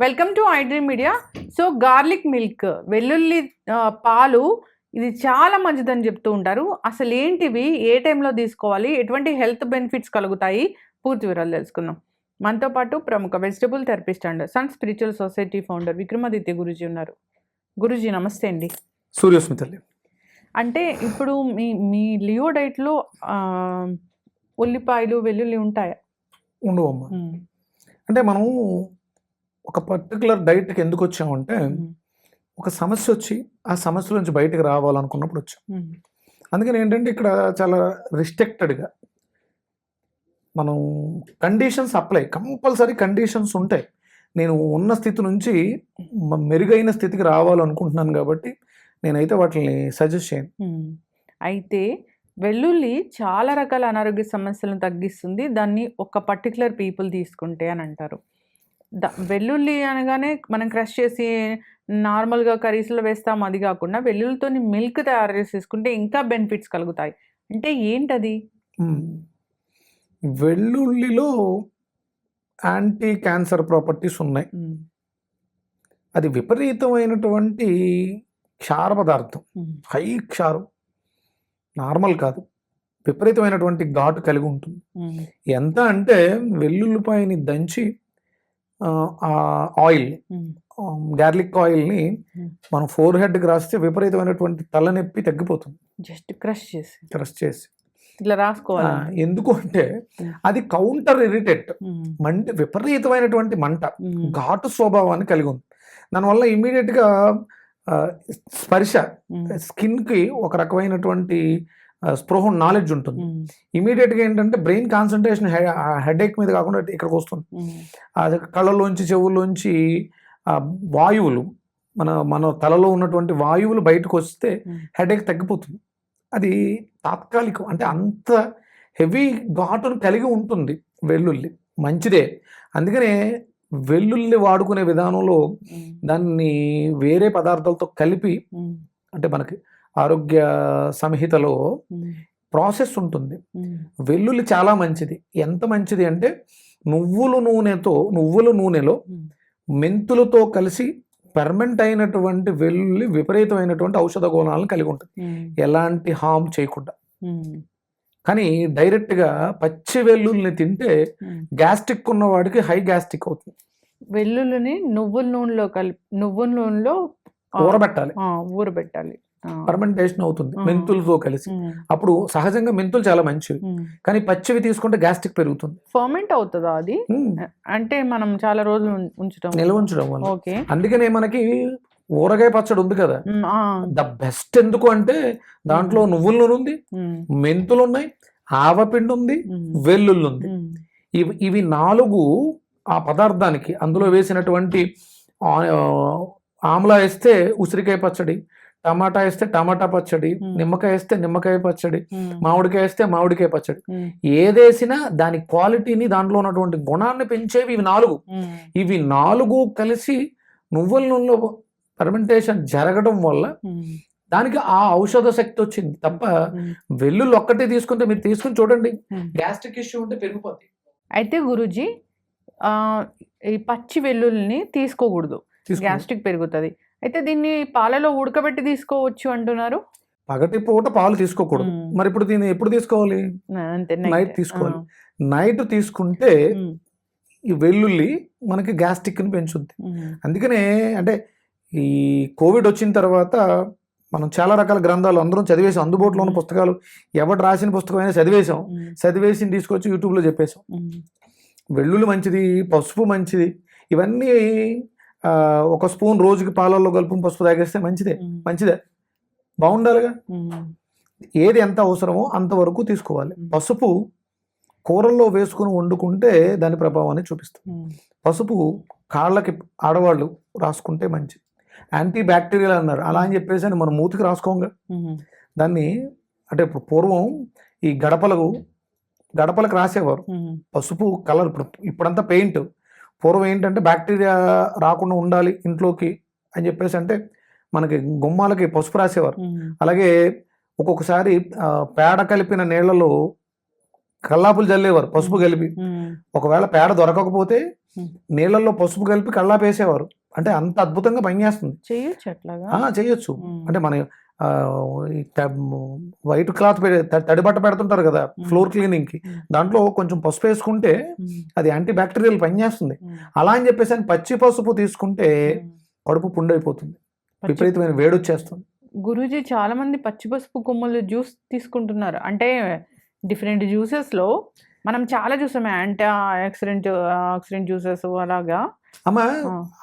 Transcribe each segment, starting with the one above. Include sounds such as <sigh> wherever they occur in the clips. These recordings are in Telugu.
Welcome to iDream media so garlic milk వెల్లుల్లి పాలు ఇది చాలా మంచిదని చెప్తూ ఉంటారు. అసలు ఏంటివి? ఏ టైంలో తీసుకోవాలి? ఎటువంటి హెల్త్ బెనిఫిట్స్ కలుగుతాయి? పూర్తి వివరాలు తెలుసుకుందాం. మనతో పాటు ప్రముఖ vegetable therapist and sun spiritual society founder Vikramaditya Guruji ఉన్నారు. గురూజీ నమస్తే అండి. సూర్యస్మితల్లి. అంటే ఇప్పుడు మీ మీ లియో డైట్లో ఉల్లిపాయలు వెల్లుల్లి ఉంటాయా? ఉండవమ్మ. అంటే మనం ఒక పర్టికులర్ డైట్కి ఎందుకు వచ్చామంటే ఒక సమస్య వచ్చి ఆ సమస్య నుంచి బయటకు రావాలనుకున్నప్పుడు వచ్చాం. అందుకని ఏంటంటే ఇక్కడ చాలా రిస్ట్రిక్టెడ్గా మనం కండిషన్స్ అప్లై కంపల్సరీ కండిషన్స్ ఉంటాయి నేను ఉన్న స్థితి నుంచి మెరుగైన స్థితికి రావాలనుకుంటున్నాను కాబట్టి నేనైతే వాటిని సజెస్ట్ చేయను. అయితే వెల్లుల్లి చాలా రకాల అనారోగ్య సమస్యలను తగ్గిస్తుంది. దాన్ని ఒక పర్టికులర్ పీపుల్ తీసుకుంటే అని అంటారు. వెల్లుల్లి అనగానే మనం క్రష్ చేసి నార్మల్గా కర్రీస్లో వేస్తాం అది కాకుండా వెల్లుల్లితో మిల్క్ తయారు చేసి తీసుకుంటే ఇంకా బెనిఫిట్స్ కలుగుతాయి అంటే ఏంటది. వెల్లుల్లిలో యాంటీ క్యాన్సర్ ప్రాపర్టీస్ ఉన్నాయి. అది విపరీతమైనటువంటి క్షార పదార్థం. హై క్షారం నార్మల్ కాదు విపరీతమైనటువంటి ఘాటు కలిగి ఉంటుంది. ఎంత అంటే వెల్లుల్లిపాయని దంచి ఆయిల్. గార్లిక్ ఆయిల్ని. మనం ఫోర్ హెడ్కి రాస్తే విపరీతమైనటువంటి తలనొప్పి తగ్గిపోతుంది జస్ట్ క్రష్ చేసి క్రష్ చేసి ఇట్లా రాసుకోవాలి ఎందుకు అంటే. అది కౌంటర్ ఇరిటేట్. మంట విపరీతమైనటువంటి మంట. ఘాటు స్వభావాన్ని కలిగి ఉంది దానివల్ల ఇమీడియట్గా స్పర్శ. స్కిన్కి ఒక రకమైనటువంటి స్పృహ నాలెడ్జ్ ఉంటుంది. ఇమీడియట్గా ఏంటంటే బ్రెయిన్ కాన్సన్ట్రేషన్ హెడేక్ మీద కాకుండా ఇక్కడికి వస్తుంది. అది కళ్ళలోంచి చెవుల్లోంచి వాయువులు మన మన తలలో ఉన్నటువంటి వాయువులు బయటకు వస్తే. హెడేక్ తగ్గిపోతుంది అది తాత్కాలికం అంటే అంత హెవీ ఘాటును కలిగి ఉంటుంది వెల్లుల్లి మంచిదే అందుకనే వెల్లుల్లి వాడుకునే విధానంలో. దాన్ని వేరే పదార్థాలతో కలిపి. అంటే మనకి ఆరోగ్య సంహితలో. ప్రాసెస్ ఉంటుంది. వెల్లుల్లి చాలా మంచిది ఎంత మంచిది అంటే నువ్వుల నూనెతో నువ్వుల నూనెలో. మెంతులతో కలిసి పర్మనెంట్ అయినటువంటి వెల్లుల్లి విపరీతమైనటువంటి ఔషధ గుణాలను కలిగి ఉంటుంది. ఎలాంటి హామ్ చేయకుండా. కానీ డైరెక్ట్గా పచ్చి వెల్లుల్లిని తింటే. గ్యాస్ట్రిక్ ఉన్న వాడికి హై గ్యాస్ట్రిక్ అవుతుంది వెల్లుల్లిని నువ్వుల నూనెలో కలిపి నువ్వుల నూనెలో ఊరబెట్టాలి ఊరబెట్టాలి ఆ. ఫర్మెంటేషన్ అవుతుంది. మెంతులతో కలిసి. అప్పుడు సహజంగా మెంతులు చాలా మంచివి. కానీ పచ్చివి తీసుకుంటే గ్యాస్ట్రిక్ పెరుగుతుంది ఫర్మెంట్ అవుతుందా అది. అంటే మనం చాలా రోజులు ఉం- ఉంచటం నిల్వ ఉంచడం వల్ల ఓకే అందుకనే మనకి ఊరగాయ పచ్చడి ఉంది కదా. ద బెస్ట్ ఎందుకు అంటే దాంట్లో నువ్వుల నూనె ఉంది. మెంతులు ఉన్నాయి ఆవపిండి ఉంది. వెల్లుల్లి ఉంది. ఇవి ఇవి నాలుగు ఆ పదార్థానికి అందులో వేసినటువంటి ఆమ్లా వేస్తే ఉసిరికాయ పచ్చడి టమాటా వేస్తే టమాటా పచ్చడి మ్మ్. నిమ్మకాయ వేస్తే నిమ్మకాయ పచ్చడి మ్మ్. మామిడికాయ వేస్తే మామిడికాయ పచ్చడి. ఏదేసినా దాని క్వాలిటీని దాంట్లో ఉన్నటువంటి గుణాన్ని పెంచేవి ఇవి నాలుగు. ఇవి నాలుగు కలిసి నువ్వుల నూనెలో ఫర్మెంటేషన్ జరగడం వల్ల. దానికి ఆ ఔషధ శక్తి వచ్చింది తప్ప. వెల్లుల్లి ఒక్కటే తీసుకుంటే మీరు తీసుకుని చూడండి. గ్యాస్ట్రిక్ ఇష్యూ ఉంటే పెరిగిపోద్ది అయితే గురూజీ ఈ పచ్చి వెల్లుల్లిని తీసుకోకూడదు. గ్యాస్ట్రిక్ పెరుగుతుంది అయితే దీన్ని పాలలో ఉడకబెట్టి తీసుకోవచ్చు అంటున్నారు. పగటి పూట పాలు తీసుకోకూడదు. మరి ఇప్పుడు దీన్ని ఎప్పుడు తీసుకోవాలి? నైట్. తీసుకోవాలి. నైట్ తీసుకుంటే ఈ వెల్లుల్లి మనకి గ్యాస్ట్రిక్ని పెంచుద్ది అందుకనే అంటే ఈ కోవిడ్ వచ్చిన తర్వాత మనం చాలా రకాల గ్రంథాలు అందరం చదివేసాం. అందుబాటులో ఉన్న. పుస్తకాలు ఎవరు రాసిన పుస్తకం అయినా చదివేశాం చదివేసి తీసుకొచ్చి యూట్యూబ్లో చెప్పేశాం వెల్లుల్లి మంచిది పసుపు మంచిది ఇవన్నీ ఒక స్పూన్ రోజుకి పాలల్లో కలుపు పసుపు తాగేస్తే మంచిదే. మంచిదే. బాగుండాలిగా? ఏది ఎంత అవసరమో అంతవరకు తీసుకోవాలి. పసుపు కూరల్లో వేసుకుని వండుకుంటే దాని ప్రభావాన్ని చూపిస్తుంది. పసుపు కాళ్ళకి ఆడవాళ్ళు రాసుకుంటే మంచిది. యాంటీ బ్యాక్టీరియల్ అన్నారు. అలా అని చెప్పేసి అని మనం మూతికి రాసుకోంగా. దాన్ని అంటే ఇప్పుడు పూర్వం ఈ గడపలకు గడపలకు రాసేవారు. పసుపు కలర్ ఇప్పుడు ఇప్పుడంతా పెయింట్. పూర్వం ఏంటంటే బ్యాక్టీరియా రాకుండా ఉండాలి ఇంట్లోకి అని చెప్పేసి అంటే మనకి గుమ్మాలకి పసుపు రాసేవారు. అలాగే ఒక్కొక్కసారి పేడ కలిపిన నీళ్ళలో కల్లాపులు చల్లేవారు పసుపు కలిపి. ఒకవేళ పేడ దొరకకపోతే. నీళ్ళల్లో పసుపు కలిపి కళ్ళాపు వేసేవారు అంటే అంత అద్భుతంగా పనిచేస్తుంది. చేయొచ్చు అట్లాగా? చేయొచ్చు. అంటే మన వైట్ క్లాత్ తడి బట్ట పెడుతుంటారు కదా ఫ్లోర్ క్లీనింగ్కి ఉమ్. దాంట్లో కొంచెం పసుపు వేసుకుంటే. అది యాంటీ బ్యాక్టీరియల్ పనిచేస్తుంది. అలా అని చెప్పేసి అని పచ్చి పసుపు తీసుకుంటే. కడుపు పుండైపోతుంది విపరీతమైన వేడి వచ్చేస్తుంది గురూజీ చాలా మంది పచ్చి పసుపు కొమ్మలు జ్యూస్ తీసుకుంటున్నారు అంటే డిఫరెంట్ జ్యూసెస్లో మనం చాలా చూసాం యాంటీ ఆక్సిడెంట్ ఆక్సిడెంట్ జ్యూసెస్ అలాగా అమ్మా.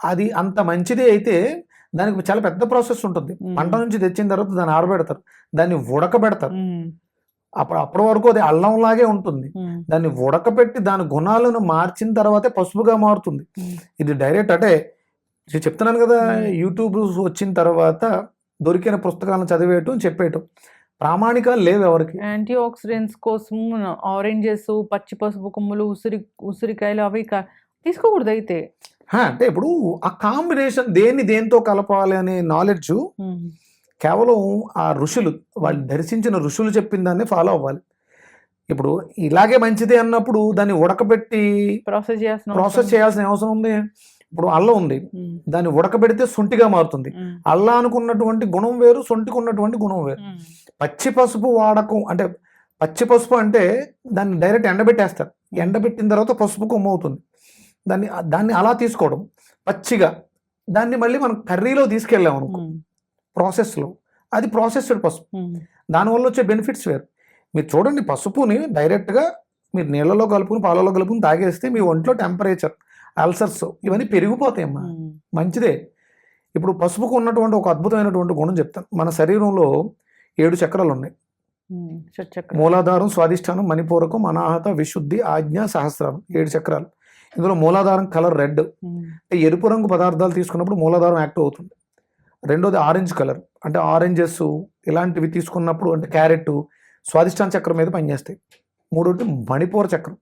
అది అంత మంచిది అయితే దానికి చాలా పెద్ద ప్రాసెస్ ఉంటుంది. పంట నుంచి తెచ్చిన తర్వాత దాన్ని ఆరబెడతారు దాన్ని ఉడకబెడతారు. అప్పుడు అప్పటి వరకు అది అల్లం లాగే ఉంటుంది. దాన్ని ఉడకబెట్టి దాని గుణాలను మార్చిన తర్వాతే పసుపుగా మారుతుంది. ఇది డైరెక్ట్ అంటే నేను చెప్తున్నాను కదా. యూట్యూబ్ వచ్చిన తర్వాత దొరికిన పుస్తకాలను చదివేయటం చెప్పేయటం ప్రామాణికాలు లేవు ఎవరికి యాంటీ ఆక్సిడెంట్స్ కోసం ఆరెంజెస్ పచ్చి పసుపు కొమ్ములు ఉసిరి ఉసిరికాయలు అవి తీసుకోకూడదు అయితే అంటే ఇప్పుడు ఆ కాంబినేషన్ దేన్ని దేంతో కలపాలి అనే నాలెడ్జ్. కేవలం ఆ ఋషులు వాళ్ళు దర్శించిన ఋషులు చెప్పిన దాన్ని ఫాలో అవ్వాలి ఇప్పుడు ఇలాగే మంచిది అన్నప్పుడు దాన్ని ఉడకబెట్టి ప్రాసెస్ చేయాల్సిన ప్రాసెస్ అవసరం- చేయాల్సిన అవసరం ఉంది ఇప్పుడు అల్లం ఉంది. దాన్ని ఉడకబెడితే సొంటిగా మారుతుంది ఉమ్. అల్లానికి ఉన్నటువంటి గుణం వేరు సొంటికి ఉన్నటువంటి గుణం వేరు. పచ్చి పసుపు వాడకం అంటే పచ్చి పసుపు అంటే దాన్ని డైరెక్ట్ ఎండబెట్టేస్తారు ఎండబెట్టిన తర్వాత పసుపు కొమ్ము అవుతుంది దాన్ని దాన్ని అలా తీసుకోవడం పచ్చిగా. దాన్ని మళ్ళీ మనం కర్రీలో తీసుకెళ్ళాం అనుకో. ప్రాసెస్లో. అది ప్రాసెస్డ్ పసుపు. దానివల్ల వచ్చే బెనిఫిట్స్ వేరు. మీరు చూడండి పసుపుని డైరెక్ట్గా మీరు నీళ్ళలో కలుపుని పాలలో కలుపుని తాగేస్తే మీ ఒంట్లో టెంపరేచర్ అల్సర్స్ ఇవన్నీ పెరిగిపోతాయి అమ్మా ఉమ్. మంచిదే. ఇప్పుడు పసుపుకు ఉన్నటువంటి ఒక అద్భుతమైనటువంటి గుణం చెప్తాను. మన శరీరంలో ఏడు చక్రాలు ఉన్నాయి మూలాధారం స్వాదిష్టానం మణిపూరకం అనాహత విశుద్ధి ఆజ్ఞ సహస్రారం ఏడు చక్రాలు. ఇందులో మూలాధారం కలర్ రెడ్. అంటే ఎరుపు రంగు పదార్థాలు తీసుకున్నప్పుడు మూలాధారం యాక్టివ్ అవుతుంది. రెండోది ఆరెంజ్ కలర్. అంటే ఆరెంజెస్ ఇలాంటివి తీసుకున్నప్పుడు అంటే క్యారెట్ స్వాదిష్టాన చక్రం మీద పనిచేస్తాయి. మూడోది మణిపూర చక్రం.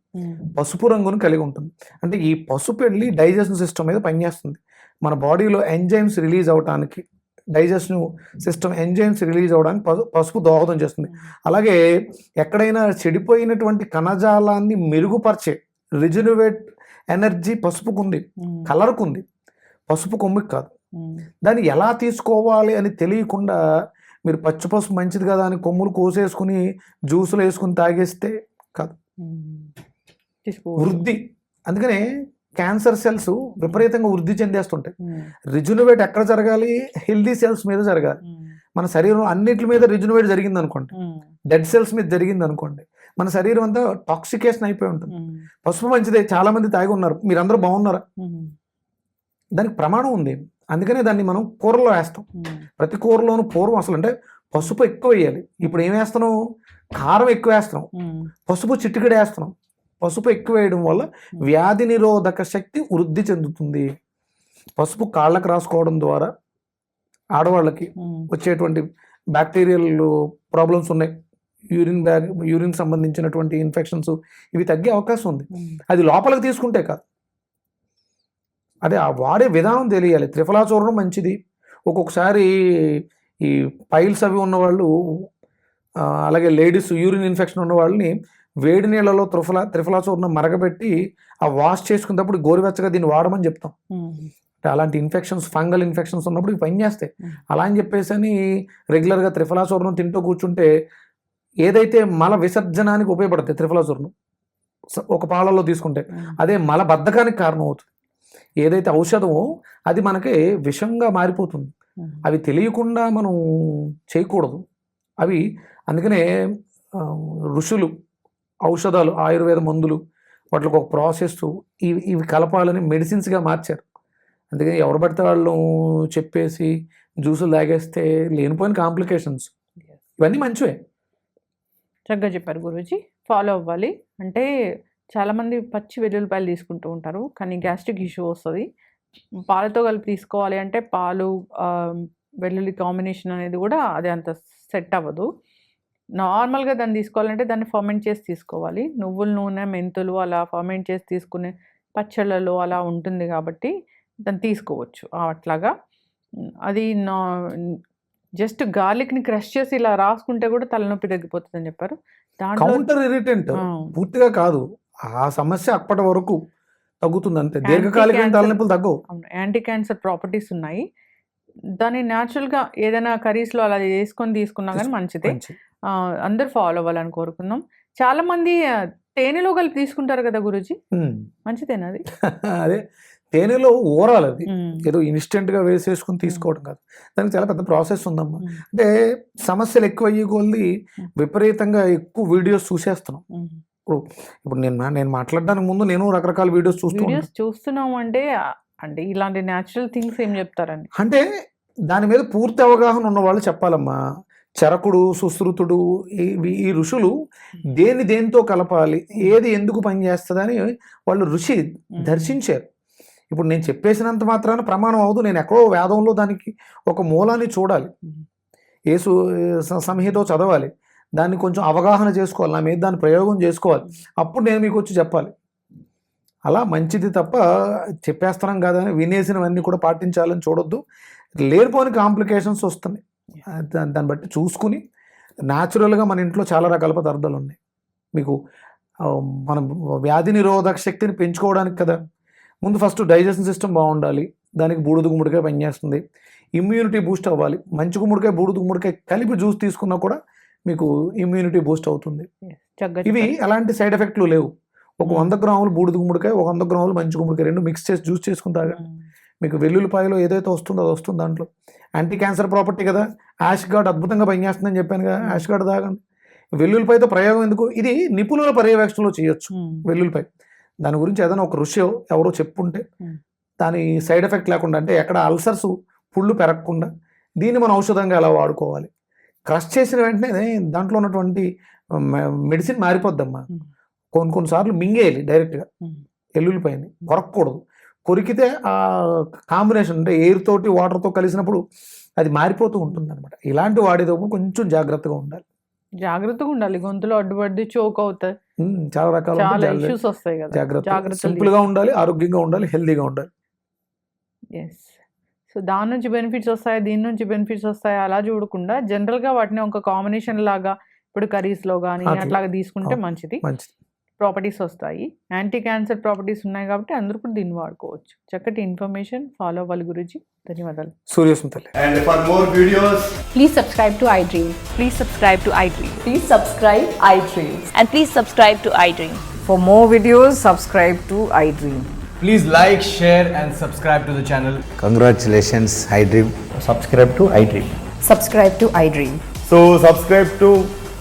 పసుపు రంగును కలిగి ఉంటుంది. అంటే ఈ పసుపు వెళ్ళి డైజెషన్ సిస్టమ్ మీద పనిచేస్తుంది. మన బాడీలో ఎంజైమ్స్ రిలీజ్ అవడానికి డైజెషన్ సిస్టమ్ ఎంజైమ్స్ రిలీజ్ అవడానికి పసు పసుపు దోహదం చేస్తుంది. అలాగే ఎక్కడైనా చెడిపోయినటువంటి కణజాలాన్ని మెరుగుపరిచే రిజనవేట్ ఎనర్జీ పసుపుకుంది ఉమ్. కలర్కు ఉంది పసుపు కొమ్మికి కాదు. దాన్ని ఎలా తీసుకోవాలి అని తెలియకుండా మీరు పచ్చి పసుపు మంచిది కదా అని కొమ్ములు కోసేసుకుని జ్యూసులు వేసుకుని తాగేస్తే. తీసుకో వృద్ధి అందుకనే క్యాన్సర్ సెల్స్ విపరీతంగా వృద్ధి చెందేస్తుంటాయి. రిజునవేట్ ఎక్కడ జరగాలి హెల్దీ సెల్స్ మీద జరగాలి. మన శరీరం అన్నిటి మీద రిజునవేట్ జరిగింది అనుకోండి. డెడ్ సెల్స్ మీద జరిగింది అనుకోండి మన శరీరం అంతా టాక్సికేషన్ అయిపోయి ఉంటుంది. పసుపు మంచిదే చాలా మంది తాగి ఉన్నారు. మీరందరూ బాగున్నారా. దానికి ప్రమాణం ఉంది. అందుకనే దాన్ని మనం కూరలో వేస్తాం. ప్రతి కూరలోనూ పూర్వం అసలు అంటే పసుపు ఎక్కువ వేయాలి. ఇప్పుడు ఏం వేస్తున్నాం కారం ఎక్కువ వేస్తున్నాం. పసుపు చిటికెడు వేస్తున్నాం పసుపు ఎక్కువ వేయడం వల్ల వ్యాధి నిరోధక శక్తి వృద్ధి చెందుతుంది. పసుపు కాళ్ళకు రాసుకోవడం ద్వారా ఆడవాళ్ళకి. వచ్చేటువంటి బ్యాక్టీరియల్ ప్రాబ్లమ్స్ ఉన్నాయి. యూరిన్ బ్యాగ్ యూరిన్ సంబంధించినటువంటి ఇన్ఫెక్షన్స్ ఇవి తగ్గే అవకాశం ఉంది. అది లోపలికి తీసుకుంటే కాదు అదే ఆ వాడే విధానం తెలియాలి త్రిఫలా చూడడం మంచిది ఒక్కొక్కసారి ఈ పైల్స్ అవి ఉన్నవాళ్ళు అలాగే లేడీస్ యూరిన్ ఇన్ఫెక్షన్ ఉన్న వాళ్ళని వేడి నీళ్ళలో త్రిఫలా త్రిఫలా చూర్ణం మరగబెట్టి ఆ వాష్ చేసుకున్నప్పుడు గోరువెచ్చగా దీన్ని వాడమని చెప్తాం. అంటే అలాంటి ఇన్ఫెక్షన్స్ ఫంగల్ ఇన్ఫెక్షన్స్ ఉన్నప్పుడు ఇవి పనిచేస్తాయి. అలా అని చెప్పేసి అని రెగ్యులర్గా త్రిఫలా చూర్ణం తింటూ కూర్చుంటే ఏదైతే మల విసర్జనానికి ఉపయోగపడుతుంది త్రిఫలా చూర్ణం స- ఒక పాలలో తీసుకుంటే. అదే మల బద్ధకానికి కారణం అవుతుంది ఏదైతే ఔషధమో అది మనకి విషంగా మారిపోతుంది. అవి తెలియకుండా మనం చేయకూడదు. అవి అందుకనే ఋషులు ఔషధాలు ఆయుర్వేద మందులు వాటికి ఒక ప్రాసెస్ ఇవి ఇవి కలపాలని మెడిసిన్స్గా మార్చారు. అందుకని ఎవరు పడితే వాళ్ళు చెప్పేసి జ్యూసులు తాగేస్తే లేనిపోయిన కాంప్లికేషన్స్. ఇవన్నీ మంచివే. చక్కగా చెప్పారు గురూజీ. ఫాలో అవ్వాలి. అంటే చాలామంది పచ్చి వెల్లుల్లిపాయలు తీసుకుంటూ ఉంటారు కానీ గ్యాస్ట్రిక్ ఇష్యూ వస్తుంది. పాలతో కలిపి తీసుకోవాలి అంటే పాలు వెల్లుల్లి కాంబినేషన్ అనేది కూడా అది అంత సెట్ అవ్వదు. నార్మల్గా దాన్ని తీసుకోవాలంటే దాన్ని ఫర్మెంట్ చేసి తీసుకోవాలి. నువ్వుల నూనె మెంతులు అలా ఫర్మెంట్ చేసి తీసుకునే పచ్చళ్ళలో అలా ఉంటుంది కాబట్టి దాన్ని తీసుకోవచ్చు. అట్లాగా అది నా జస్ట్ గార్లిక్ని క్రష్ చేసి ఇలా రాసుకుంటే కూడా తలనొప్పి తగ్గిపోతుంది అని చెప్పారు కౌంటర్ ఇరిటెంట్ పూర్తిగా కాదు. ఆ సమస్య అప్పటి వరకు తగ్గుతుంది అంతే. దీర్ఘకాలిక. తలనొప్పులు తగ్గవు. యాంటీ క్యాన్సర్ ప్రాపర్టీస్ ఉన్నాయి. దాన్ని న్యాచురల్గా ఏదైనా కర్రీస్లో అలా చేసుకొని తీసుకున్నా కానీ మంచిదే. అందరు ఫాలో అవ్వాలని కోరుకుందాం. చాలా మంది తేనెలో కలిపి తీసుకుంటారు కదా గురుజీ. మంచిదేనా అది? <laughs> అదే తేనెలో ఊరాలి అది. ఏదో ఇన్స్టెంట్గా వేసేసుకుని తీసుకోవడం కాదు. దానికి చాలా పెద్ద ప్రాసెస్ ఉందమ్మా. అంటే సమస్యలు ఎక్కువ అయ్యే కొద్ది Hmm. విపరీతంగా ఎక్కువ వీడియోస్ చూసేస్తున్నాం. ఉమ్. ఇప్పుడు నేను నేను మాట్లాడడానికి ముందు నేను రకరకాల వీడియోస్ చూస్తూ ఉంటాను. వీడియోస్ చూస్తున్నాం అంటే అంటే ఇలాంటి న్యాచురల్ థింగ్స్ ఏం చెప్తారండి? అంటే దాని మీద పూర్తి అవగాహన ఉన్న వాళ్ళు చెప్పాలమ్మా. చరకుడు సుశ్రుతుడు ఈ- ఋషులు దేని దేనితో కలపాలి ఏది ఎందుకు పనిచేస్తుందని వాళ్ళు ఋషి దర్శించారు. ఇప్పుడు నేను చెప్పేసినంత మాత్రాన ప్రమాణం అవదు నేను ఎక్కడో వేదంలో దానికి ఒక మూలాన్ని చూడాలి. ఏసు సంహితో చదవాలి. దాన్ని కొంచెం అవగాహన చేసుకోవాలి. నా మీద దాన్ని ప్రయోగం చేసుకోవాలి. అప్పుడు నేను మీకు వచ్చి చెప్పాలి. అలా మంచిది తప్ప చెప్పేస్తున్నాం కాదని వినేసినవన్నీ కూడా పాటించాలని చూడొద్దు. లేనిపోని కాంప్లికేషన్స్ వస్తున్నాయి. దాన్ని బట్టి చూసుకుని న్యాచురల్గా మన ఇంట్లో చాలా రకాల పదార్థాలు ఉన్నాయి. మీకు మనం వ్యాధి నిరోధక శక్తిని పెంచుకోవడానికి కదా ముందు ఫస్ట్ డైజెషన్ సిస్టమ్ బాగుండాలి. దానికి బూడిద గుమ్మడికాయ పనిచేస్తుంది ఇమ్యూనిటీ బూస్ట్ అవ్వాలి. మంచి గుమ్మడికాయ బూడిద గుమ్మడికాయ కలిపి జ్యూస్ తీసుకున్నా కూడా మీకు ఇమ్యూనిటీ బూస్ట్ అవుతుంది. ఇవి. ఎలాంటి సైడ్ ఎఫెక్ట్లు లేవు. ఒక మ్మ్. వంద గ్రాములు బూడిద గుమ్మడికాయ ఒక వంద గ్రాములు మంచి గుమ్మడికాయ రెండు మిక్స్ చేసి జ్యూస్ చేసుకుని తాగండి. ఉమ్, మీకు వెల్లుల్లిపాయలో ఏదైతే వస్తుందో అది వస్తుంది దాంట్లో. యాంటీ క్యాన్సర్ ప్రాపర్టీ కదా. యాష్ గార్డ్ అద్భుతంగా పనిచేస్తుందని చెప్పాను కదా. యాష్ గార్డ్ తాగండి. వెల్లుల్లిపాయతో ప్రయోగం ఎందుకు? ఇది నిపుణుల పర్యవేక్షణలో చేయొచ్చు. వెల్లుల్లిపాయ. దాని గురించి ఏదైనా ఒక ఋషి ఎవరో చెప్పుంటే. దాని సైడ్ ఎఫెక్ట్ లేకుండా అంటే ఎక్కడ అల్సర్స్ పుళ్ళు పెరగకుండా దీన్ని మనం ఔషధంగా ఎలా వాడుకోవాలి? క్రష్ చేసిన వెంటనే దాంట్లో ఉన్నటువంటి మెడిసిన్ మారిపోద్దమ్మా. మ్మ్. కొన్ని కొన్నిసార్లు మింగేయాలి డైరెక్ట్గా ఉమ్, ఎల్లుల్లిపాయని కొరకకూడదు. కొరికితే ఆ కాంబినేషన్ అంటే ఎయిర్ తోటి వాటర్తో కలిసినప్పుడు అది మారిపోతూ ఉంటుంది అనమాట ఇలాంటి వాడేటప్పుడు కొంచెం జాగ్రత్తగా ఉండాలి. జాగ్రత్తగా ఉండాలి. గొంతులో అడ్డుపడి చోక్ అవుతాయి. ఉమ్, చాలా రకాల జాగ్రత్త సింపుల్గా ఉండాలి ఆరోగ్యంగా ఉండాలి హెల్దీగా ఉండాలి. సో దాని నుంచి బెనిఫిట్స్ వస్తాయి దీని నుంచి బెనిఫిట్స్ వస్తాయి అలా చూడకుండా జనరల్గా వాటిని ఒక కాంబినేషన్ లాగా ఇప్పుడు కర్రీస్లో కానీ అట్లా. అట్లాగా తీసుకుంటే మంచిది. ప్రాపర్టీస్ వస్తాయి యాంటీ క్యాన్సర్ ప్రాపర్టీస్ ఉన్నాయి కాబట్టి అందరూ కూడా దీన్ని వాడుకోవచ్చు చక్కటి ఇన్ఫర్మేషన్ ఫాలో అవ్వాలి గురించి ధన్యవాదాలు సూర్యస్మితల్లి And for more videos, Please subscribe to iDream. Please subscribe to iDream. Please subscribe iDream. And please subscribe to iDream. For more videos, subscribe to iDream. please like, share, and subscribe to the channel. Congratulations, iDream. Subscribe to iDream. Subscribe to iDream. So subscribe to